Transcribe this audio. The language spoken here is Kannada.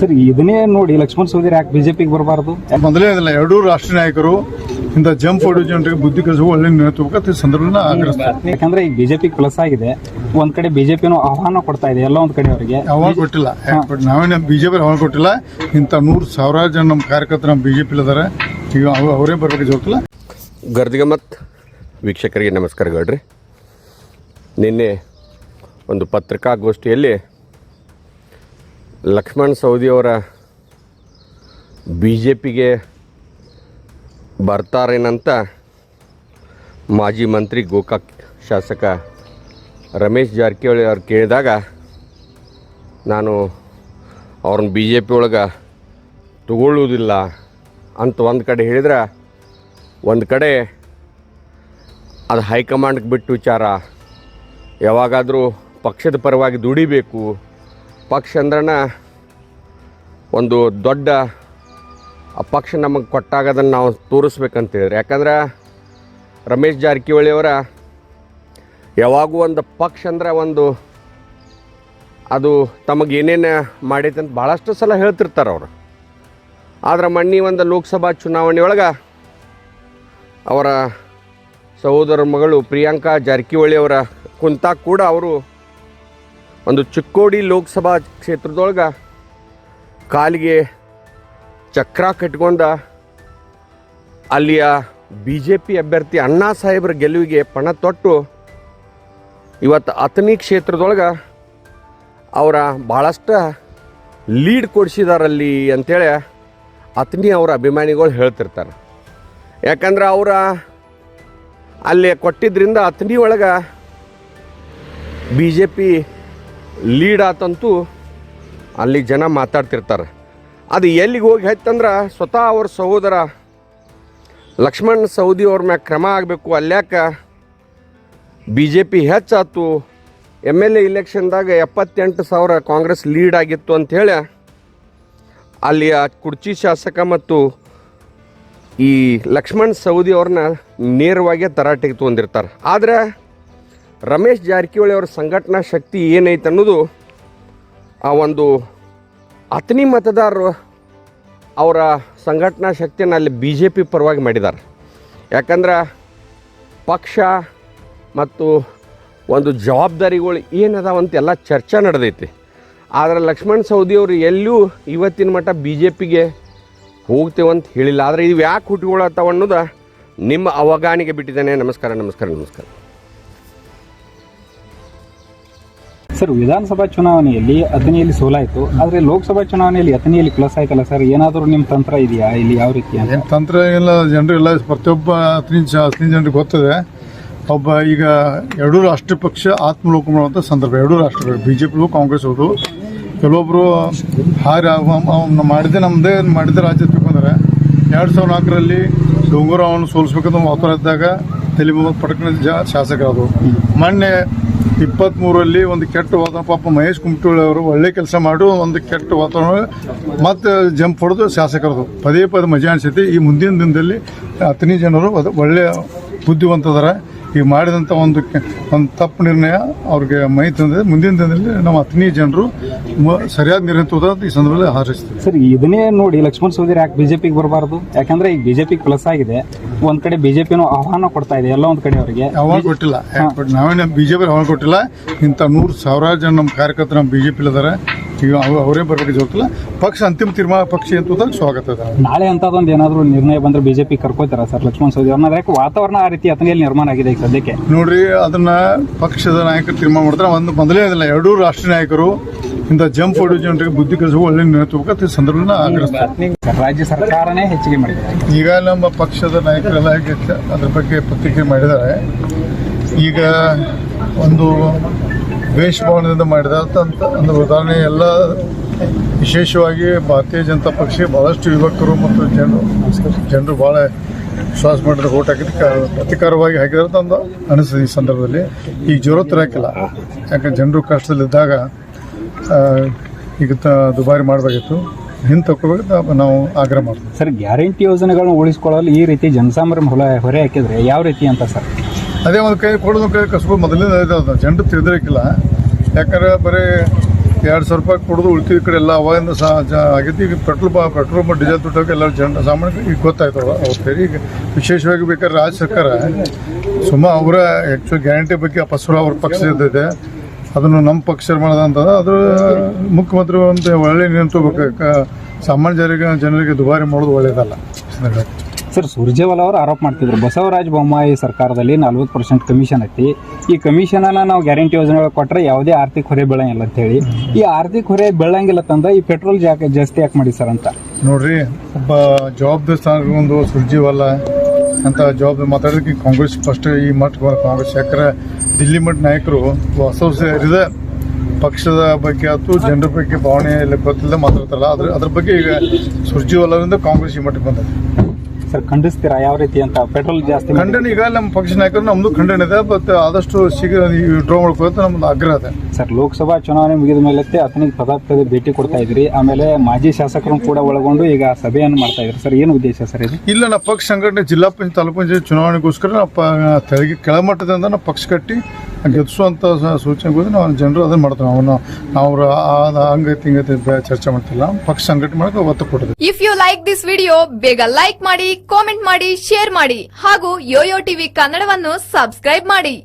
ಸರ್ ಇದನ್ನೇ ನೋಡಿ ಲಕ್ಷ್ಮಣ್ ಸವದಿ ಯಾಕೆ ಬಿಜೆಪಿಗೆ ಬರಬಾರ್ದು? ಮೊದಲೇ ಅದಲ್ಲ ಎರಡೂ ರಾಷ್ಟ್ರ ನಾಯಕರು ಇಂಥ ಜಂಪ್ ಹೊಡೆಯೋ ಜನರಿಗೆ ಬುದ್ಧಿ ಕಲಿಸುವ ಒಳ್ಳೆ ನೇತೃತ್ವ ಈ ಸಂದರ್ಭದಲ್ಲಿ ಆಗ್ರಹಿಸ್ತಾರೆ. ಯಾಕಂದ್ರೆ ಈಗ ಬಿಜೆಪಿ ಪ್ಲಸ್ ಆಗಿದೆ. ಒಂದ್ ಕಡೆ ಬಿಜೆಪಿನೂ ಆಹ್ವಾನ ಕೊಡ್ತಾ ಇದೆ ಎಲ್ಲ ಒಂದ್ ಕಡೆ ಅವರಿಗೆ. ಆಹ್ವಾನ ಕೊಟ್ಟಿಲ್ಲ. ಬಟ್ ನಾವೇನು ಬಿಜೆಪಿ ಆಹ್ವಾನ ಕೊಟ್ಟಿಲ್ಲ. ಇಂಥ ನೂರು ಸಾವಿರಾರು ಜನ ನಮ್ಮ ಕಾರ್ಯಕರ್ತರು ನಮ್ಮ ಬಿಜೆಪಿ ಇದಾರೆ. ಈಗ ಅವ್- ಅವರೇ ಬರ್ಬೇಕು ಜೋಕಿಲ್ಲ ಗರ್ದಿಗಮತ್. ವೀಕ್ಷಕರಿಗೆ ನಮಸ್ಕಾರಗಳ್ರಿ ನಿನ್ನೆ ಒಂದು ಪತ್ರಿಕಾಗೋಷ್ಠಿಯಲ್ಲಿ ಲಕ್ಷ್ಮಣ್ ಸವದಿಯವರ ಬಿ ಜೆ ಪಿಗೆ ಬರ್ತಾರೇನಂತ ಮಾಜಿ ಮಂತ್ರಿ ಗೋಕಾಕ್ ಶಾಸಕ ರಮೇಶ್ ಜಾರಕಿಹೊಳಿ ಅವ್ರು ಕೇಳಿದಾಗ ನಾನು ಅವ್ರನ್ನ ಬಿ ಜೆ ಪಿ ಒಳಗೆ ತಗೊಳ್ಳುವುದಿಲ್ಲ ಅಂತ ಒಂದು ಕಡೆ ಹೇಳಿದ್ರೆ, ಒಂದು ಕಡೆ ಅದು ಹೈಕಮಾಂಡ್ಗೆ ಬಿಟ್ಟು ವಿಚಾರ, ಯಾವಾಗಾದರೂ ಪಕ್ಷದ ಪರವಾಗಿ ದುಡಿಬೇಕು ಪಕ್ಷ ಒಂದು ದೊಡ್ಡ, ಆ ಪಕ್ಷ ನಮಗೆ ಕೊಟ್ಟಾಗ ಅದನ್ನು ನಾವು ತೋರಿಸ್ಬೇಕಂತ ಹೇಳಿದ್ರೆ ಯಾಕಂದ್ರೆ ರಮೇಶ್ ಜಾರಕಿಹೊಳಿ ಅವರ ಯಾವಾಗೂ ಒಂದು ಪಕ್ಷ ಅಂದ್ರೆ ಒಂದು ಅದು ತಮಗೆ ಏನೇನು ಮಾಡೈತೆ ಅಂತ ಭಾಳಷ್ಟು ಸಲ ಹೇಳ್ತಿರ್ತಾರೆ ಅವರು. ಆದ್ರೆ ಮಣ್ಣಿ ಒಂದು ಲೋಕಸಭಾ ಚುನಾವಣೆ ಒಳಗೆ ಅವರ ಸಹೋದರ ಮಗಳು ಪ್ರಿಯಾಂಕಾ ಜಾರಕಿಹೊಳಿ ಅವರ ಕುಂತಾಗ ಕೂಡ ಅವರು ಒಂದು ಚಿಕ್ಕೋಡಿ ಲೋಕಸಭಾ ಕ್ಷೇತ್ರದೊಳಗೆ ಕಾಲಿಗೆ ಚಕ್ರ ಕಟ್ಕೊಂಡ ಅಲ್ಲಿಯ ಬಿ ಜೆ ಪಿ ಅಭ್ಯರ್ಥಿ ಅಣ್ಣಾ ಸಾಹೇಬ್ರ ಗೆಲುವಿಗೆ ಪಣ ತೊಟ್ಟು ಇವತ್ತು ಅತನಿ ಕ್ಷೇತ್ರದೊಳಗೆ ಅವರ ಭಾಳಷ್ಟು ಲೀಡ್ ಕೊಡಿಸಿದಾರಲ್ಲಿ ಅಂಥೇಳಿ ಅತನಿ ಅವರ ಅಭಿಮಾನಿಗಳು ಹೇಳ್ತಿರ್ತಾರೆ. ಯಾಕಂದ್ರೆ ಅವರ ಅಲ್ಲಿ ಕೊಟ್ಟಿದ್ದರಿಂದ ಅತನಿ ಒಳಗೆ ಬಿ ಜೆ ಪಿ ಲೀಡ್ ಆತಂತೂ ಅಲ್ಲಿ ಜನ ಮಾತಾಡ್ತಿರ್ತಾರೆ. ಅದು ಎಲ್ಲಿಗೆ ಹೋಗಿ ಹೈತಂದ್ರೆ ಸ್ವತಃ ಅವ್ರ ಸಹೋದರ ಲಕ್ಷ್ಮಣ್ ಸೌದಿ ಅವ್ರ ಮ್ಯಾಗ ಕ್ರಮ ಆಗಬೇಕು, ಅಲ್ಯಾಕ ಬಿ ಜೆ ಪಿ ಹೆಚ್ಚಾತು, ಎಂ ಎಲ್ ಎ ಇಲೆಕ್ಷನ್ದಾಗ ಎಪ್ಪತ್ತೆಂಟು ಸಾವಿರ ಕಾಂಗ್ರೆಸ್ ಲೀಡ್ ಆಗಿತ್ತು ಅಂಥೇಳಿ ಅಲ್ಲಿಯ ಕುರ್ಚಿ ಶಾಸಕ ಮತ್ತು ಈ ಲಕ್ಷ್ಮಣ್ ಸೌದಿ ಅವ್ರನ್ನ ನೇರವಾಗಿ ತರಾಟೆಗೆ ತೊಗೊಂಡಿರ್ತಾರೆ. ಆದರೆ ರಮೇಶ್ ಜಾರಕಿಹೊಳಿ ಅವರ ಸಂಘಟನಾ ಶಕ್ತಿ ಏನೈತೆ ಅನ್ನೋದು ಆ ಒಂದು ಅತನಿ ಮತದಾರರು ಅವರ ಸಂಘಟನಾ ಶಕ್ತಿಯನ್ನು ಅಲ್ಲಿ ಬಿ ಜೆ ಪಿ ಪರವಾಗಿ ಮಾಡಿದ್ದಾರೆ. ಯಾಕಂದ್ರೆ ಪಕ್ಷ ಮತ್ತು ಒಂದು ಜವಾಬ್ದಾರಿಗಳು ಏನದಾವಂತೆಲ್ಲ ಚರ್ಚೆ ನಡೆದೈತಿ. ಆದರೆ ಲಕ್ಷ್ಮಣ್ ಸವದಿಯವರು ಎಲ್ಲೂ ಇವತ್ತಿನ ಮಟ್ಟ ಬಿ ಜೆ ಪಿಗೆ ಹೋಗ್ತೇವಂತ ಹೇಳಿಲ್ಲ. ಆದರೆ ಇವು ಯಾಕೆ ಹುಟ್ಕೊಳತ್ತವ ಅನ್ನೋದು ನಿಮ್ಮ ಅವಗಾನಿಗೆ ಬಿಟ್ಟಿದ್ದೇನೆ. ನಮಸ್ಕಾರ ನಮಸ್ಕಾರ ನಮಸ್ಕಾರ. ಸರ್, ವಿಧಾನಸಭಾ ಚುನಾವಣೆಯಲ್ಲಿ ಅಥಣಿಯಲ್ಲಿ ಸೋಲಾಯಿತು, ಆದರೆ ಲೋಕಸಭಾ ಚುನಾವಣೆಯಲ್ಲಿ ಅಥಣಿಯಲ್ಲಿ ಪ್ಲಸ್ ಆಯ್ತಲ್ಲ ಸರ್? ಏನಾದರೂ ನಿಮ್ಮ ತಂತ್ರ ಇದೆಯಾ? ಇಲ್ಲಿ ಯಾವ ರೀತಿ ತಂತ್ರ ಎಲ್ಲ ಜನರೆಲ್ಲ ಪ್ರತಿಯೊಬ್ಬ ಹತ್ತನೇ ಹತ್ತನೇ ಜನರಿಗೆ ಗೊತ್ತದೆ. ಒಬ್ಬ ಈಗ ಎರಡೂ ರಾಷ್ಟ್ರೀಯ ಪಕ್ಷ ಆತ್ಮಲೋಕ ಮಾಡುವಂಥ ಸಂದರ್ಭ, ಎರಡೂ ರಾಷ್ಟ್ರಗಳು ಬಿ ಜೆ ಕಾಂಗ್ರೆಸ್ ಅವರು ಕೆಲವೊಬ್ಬರು ಹಾರಿ ಮಾಡಿದೆ ನಮ್ಮದೇ ಮಾಡಿದ ರಾಜ್ಯ ತಿಳ್ಕೊಂಡ್ರೆ ಎರಡು ಸಾವಿರದ ನಾಲ್ಕರಲ್ಲಿ ಡೋಂಗೂರವನ್ನು ಸೋಲಿಸ್ಬೇಕಂತ ಮಾತಾಡ ಇದ್ದಾಗ ತಲೆ ಪಟಕನ ಜ ಶಾಸಕರದು ಮೊನ್ನೆ ಇಪ್ಪತ್ತ್ಮೂರಲ್ಲಿ ಒಂದು ಕೆಟ್ಟ ವಾತಾವರಣ, ಪಾಪ ಮಹೇಶ್ ಕುಮಟೋಳಿ ಅವರು ಒಳ್ಳೆ ಕೆಲಸ ಮಾಡು ಒಂದು ಕೆಟ್ಟ ವಾತಾವರಣ, ಮತ್ತೆ ಜಂಪ್ ಹೊಡೆದು ಶಾಸಕರದು. ಪದೇ ಪದೇ ಮಜಾ ಅನಿಸುತ್ತೆ. ಈ ಮುಂದಿನ ದಿನದಲ್ಲಿ ಹತ್ತನೇ ಜನರು ಅದು ಒಳ್ಳೆಯ ಬುದ್ಧಿವಂತದಾರ ಈಗ ಮಾಡಿದಂಥ ಒಂದು ಒಂದು ತಪ್ಪು ನಿರ್ಣಯ ಅವ್ರಿಗೆ ಮೈ ತಂದ್ರೆ ಮುಂದಿನ ದಿನದಲ್ಲಿ ನಮ್ಮ ಹತ್ತನೇ ಜನರು ಸರಿಯಾದ ನಿರ್ಣಯ ತೋದ ಈ ಸಂದರ್ಭದಲ್ಲಿ ಹಾರೈಸ್ತೀವಿ ಸರ್ ಇದನ್ನೇ ನೋಡಿ ಲಕ್ಷ್ಮಣ್ ಸವದಿ ಯಾಕೆ ಬಿಜೆಪಿಗೆ ಬರಬಾರ್ದು? ಯಾಕಂದ್ರೆ ಈಗ ಬಿಜೆಪಿ ಪ್ಲಸ್ ಆಗಿದೆ. ಒಂದ್ ಕಡೆ ಬಿಜೆಪಿನೂ ಆಹ್ವಾನ ಕೊಡ್ತಾ ಇದೆ ಎಲ್ಲ ಒಂದ್ ಕಡೆ ಅವರಿಗೆ. ಆಹ್ವಾನ ಕೊಟ್ಟಿಲ್ಲ. ನಾವೇನು ಬಿಜೆಪಿ ಆಹ್ವಾನ ಕೊಟ್ಟಿಲ್ಲ. ಇಂಥ ನೂರು ಸಾವಿರಾರು ಜನ ನಮ್ಮ ಕಾರ್ಯಕರ್ತರು ನಮ್ಮ ಬಿಜೆಪಿ ಇದಾರೆ ಈಗ ಅವ್- ಅವರೇ ಬರ್ಬೇಕು ಜೋಕಿಲ್ಲ ಪಕ್ಷ ಅಂತಿಮ ತೀರ್ಮಾನ ಪಕ್ಷ ಅಂತ ಸ್ವಾಗತ ನಾಳೆ ಅಂತದೊಂದು ಏನಾದರೂ ನಿರ್ಣಯ ಬಂದ್ರೆ ಬಿಜೆಪಿ ಕರ್ಕೋತಾರ ಸರ್ ಲಕ್ಷ್ಮಣ್ ಸವದಿ. ಅವ್ರನ್ನ ಯಾಕೆ ವಾತಾವರಣ ಆ ರೀತಿ ಅತನೇ ನಿರ್ಮಾಣ ಆಗಿದೆ ಈಗ ಸದ್ಯಕ್ಕೆ? ನೋಡ್ರಿ ಅದನ್ನ ಪಕ್ಷದ ನಾಯಕರು ತೀರ್ಮಾನ ಮಾಡ್ತಾರೆ. ಒಂದು ಮೊದಲೇ ಅದಿಲ್ಲ ಎರಡೂ ರಾಷ್ಟ್ರೀಯ ನಾಯಕರು ಇಂಥ ಜಂಪ್ ಹೊಡೆಯೋ ಜನರಿಗೆ ಬುದ್ಧಿ ಕೆಲಸ ಒಳ್ಳೆ ಈ ಸಂದರ್ಭದಲ್ಲಿ ಆಗ್ರಹಿಸ್ತಾರೆ ಸರ್, ರಾಜ್ಯ ಸರ್ಕಾರನೇ ಹೆಚ್ಚಿಗೆ ಮಾಡಿದೆ ಈಗ ನಮ್ಮ ಪಕ್ಷದ ನಾಯಕರೆಲ್ಲ ಹೇಗೆ ಅದ್ರ ಬಗ್ಗೆ ಪ್ರತಿಕ್ರಿಯೆ ಮಾಡಿದ್ದಾರೆ. ಈಗ ಒಂದು ವೇಷ ಭಾವನೆಯಿಂದ ಮಾಡಿದ ಅಂತ ಒಂದು ಉದಾಹರಣೆ. ಎಲ್ಲ ವಿಶೇಷವಾಗಿ ಭಾರತೀಯ ಜನತಾ ಪಕ್ಷ ಭಾಳಷ್ಟು ಯುವಕರು ಮತ್ತು ಜನರು ಜನರು ಭಾಳ ವಿಶ್ವಾಸ ಮಾಡಿದ್ರೆ ಓಟ್ ಹಾಕಿದ್ದಕ್ಕೆ ಪ್ರತಿಕಾರವಾಗಿ ಹಾಕಿದ್ರೆ ಒಂದು ಅನಿಸ್ತದೆ ಈ ಸಂದರ್ಭದಲ್ಲಿ. ಈಗ ಜ್ವರ ಹಾಕಿಲ್ಲ. ಯಾಕಂದ್ರೆ ಜನರು ಕಷ್ಟದಲ್ಲಿದ್ದಾಗ ಈಗ ದುಬಾರಿ ಮಾಡಬೇಕಿತ್ತು ಹಿಂದೆ ನಾವು ಆಗ್ರಹ ಮಾಡ್ತೀವಿ. ಸರ್, ಗ್ಯಾರಂಟಿ ಯೋಜನೆಗಳನ್ನ ಉಳಿಸ್ಕೊಳ್ಳಲು ಈ ರೀತಿ ಜನಸಾಮಾನ್ಯ ಹೊಲ, ಹೊರೆ ಹಾಕಿದ್ರೆ ಯಾವ ರೀತಿ ಅಂತ ಸರ್? ಅದೇ ಒಂದು ಕೈ ಕೊಡೋದು ಕೈ ಕಸ್ಬೋದು ಮೊದಲಿಂದ ಇದೆ ಅದು. ಜನರು ತಿಳಿದಿರಕ್ಕಿಲ್ಲ. ಯಾಕಂದ್ರೆ ಬರೀ ಎರಡು ಸಾವಿರ ರೂಪಾಯಿ ಕೊಡೋದು ಉಳ್ಕಿದ ಕಡೆ ಎಲ್ಲ ಅವಾಗಿಂದ ಸಹ ಆಗೈತಿ ಈಗ ಪೆಟ್ರೋಲ್ ಪೆಟ್ರೋಲ್ ಡೀಸೆಲ್ ತುಟ್ಟೋಕೆ ಎಲ್ಲ ಜನ ಸಾಮಾನ್ಯ ಈಗ ಗೊತ್ತಾಯ್ತು. ಸರಿ ಈಗ ವಿಶೇಷವಾಗಿ ಬೇಕಾದ್ರೆ ರಾಜ್ಯ ಸರ್ಕಾರ ಸುಮ್ಮ ಅವರ ಆ್ಯಕ್ಚುಲಿ ಗ್ಯಾರಂಟಿ ಬಗ್ಗೆ ಅಪಸ್ವರ ಅವ್ರ ಪಕ್ಷ ಇರ್ತೈತೆ ಅದನ್ನು ನಮ್ಮ ಪಕ್ಷ ಮಾಡೋದಂತ ಅದ್ರ ಮುಖ್ಯಮಂತ್ರಿ ಒಂದು ಒಳ್ಳೆ ನಿಂತು ಸಾಮಾನ್ಯ ಜನರಿಗೆ ಜನರಿಗೆ ದುಬಾರಿ ಮಾಡೋದು ಒಳ್ಳೇದಲ್ಲ. ಸರ್, ಸುರ್ಜೇವಾಲ ಅವರು ಆರೋಪ ಮಾಡ್ತಿದ್ರು. ಬಸವರಾಜ ಬೊಮ್ಮಾಯಿ ಸರ್ಕಾರದಲ್ಲಿ ನಲ್ವತ್ತು ಪರ್ಸೆಂಟ್ ಕಮಿಷನ್ ಐತಿ. ಈ ಕಮಿಷನನ್ನ ನಾವು ಗ್ಯಾರಂಟಿ ಯೋಜನೆ ಒಳಗೆ ಕೊಟ್ಟರೆ ಯಾವುದೇ ಆರ್ಥಿಕ ಹೊರೆ ಬೀಳಂಗಿಲ್ಲ ಅಂತ ಹೇಳಿ. ಈ ಆರ್ಥಿಕ ಹೊರೆ ಬೀಳಂಗಿಲ್ಲ ತಂದ ಈ ಪೆಟ್ರೋಲ್ ಜಾಕ ಜಾಸ್ತಿ ಯಾಕೆ ಮಾಡಿ ಸರ್ ಅಂತ? ನೋಡ್ರಿ, ಒಬ್ಬ ಜವಾಬ್ದಾರಿ ಒಂದು ಸುರ್ಜೇವಾಲ ಅಂತ ಜವಾಬ್ದಾರಿ ಮಾತಾಡೋದಕ್ಕೆ ಕಾಂಗ್ರೆಸ್ ಫಸ್ಟ್ ಈ ಮಟ್ಟ ಕಾಂಗ್ರೆಸ್ ಯಾಕಂದ್ರೆ ದಿಲ್ಲಿ ಮಠ ನಾಯಕರು ಹೊಸ ಪಕ್ಷದ ಬಗ್ಗೆ ಆಯ್ತು, ಜನರ ಬಗ್ಗೆ ಭಾವನೆ ಗೊತ್ತಿಲ್ಲದೆ ಮಾತಾಡ್ತಾರಲ್ಲ. ಅದ್ರ ಅದ್ರ ಬಗ್ಗೆ ಈಗ ಸುರ್ಜಿವಾಲರಿಂದ ಕಾಂಗ್ರೆಸ್ ಈ ಮಟ್ಟಕ್ಕೆ ಬಂದದ್ದು ಸರ್ ಖಂಡಿಸ್ತೀರಾ? ಯಾವ ರೀತಿ ಅಂತ? ಪೆಟ್ರೋಲ್ ಜಾಸ್ತಿ ಖಂಡನೆ ಈಗ ನಮ್ಮ ಪಕ್ಷ ನಾಯಕರು ನಮ್ದು ಖಂಡನೆ ಇದೆ ಬಟ್ ಆದಷ್ಟು ಶೀಘ್ರ ಡ್ರಾ ಮಾಡ್ಕೊಳ್ತಾ ನಮ್ದು ಆಗ್ರಹ ಇದೆ. ಸರ್ ಲೋಕಸಭಾ ಚುನಾವಣೆ ಮುಗಿದ ಮೇಲೆ ಅತನಿಗೆ ಪದೇ ಪದೇ ಭೇಟಿ ಕೊಡ್ತಾ ಇದ್ರಿ ಆಮೇಲೆ ಮಾಜಿ ಶಾಸಕರು ಕೂಡ ಒಳಗೊಂಡು ಈಗ ಸಭೆಯನ್ನು ಮಾಡ್ತಾ ಇದ್ರಿ. ಸರ್ ಏನು ಉದ್ದೇಶ ಸರ್ ಇದು? ಇಲ್ಲ ನಮ್ಮ ಪಕ್ಷ ಸಂಘಟನೆ ಜಿಲ್ಲಾ ಪಂಚಾಯತ್ ತಾಲೂಕು ಪಂಚಾಯತ್ ಚುನಾವಣೆಗೋಸ್ಕರ ನಾವು ಪ ತೆಳಗೆ ಕೆಳಮಟ್ಟದಿಂದ ನಾವು ಪಕ್ಷ ಕಟ್ಟಿ ಗೆಲ್ಲಿಸುವಂಥ ಕೂಡ ನಾವು ಜನರು ಅದನ್ನು ಮಾಡ್ತೇವೆ. ಅವನು ಅವ್ರ ಆ- ಹಂಗೈತಿ ಚರ್ಚೆ ಮಾಡ್ತಿಲ್ಲ. ಪಕ್ಷ ಸಂಘಟನೆ ಮಾಡೋಕೆ ಒತ್ತು ಕೊಡೋದು. If you like this video ಬೇಗ ಲೈಕ್ ಮಾಡಿ ಕಾಮೆಂಟ್ ಮಾಡಿ ಶೇರ್ ಮಾಡಿ ಹಾಗೂ ಯೋಯೋ ಟಿವಿ ಕನ್ನಡವನ್ನು ಸಬ್ಸ್ಕ್ರೈಬ್ ಮಾಡಿ.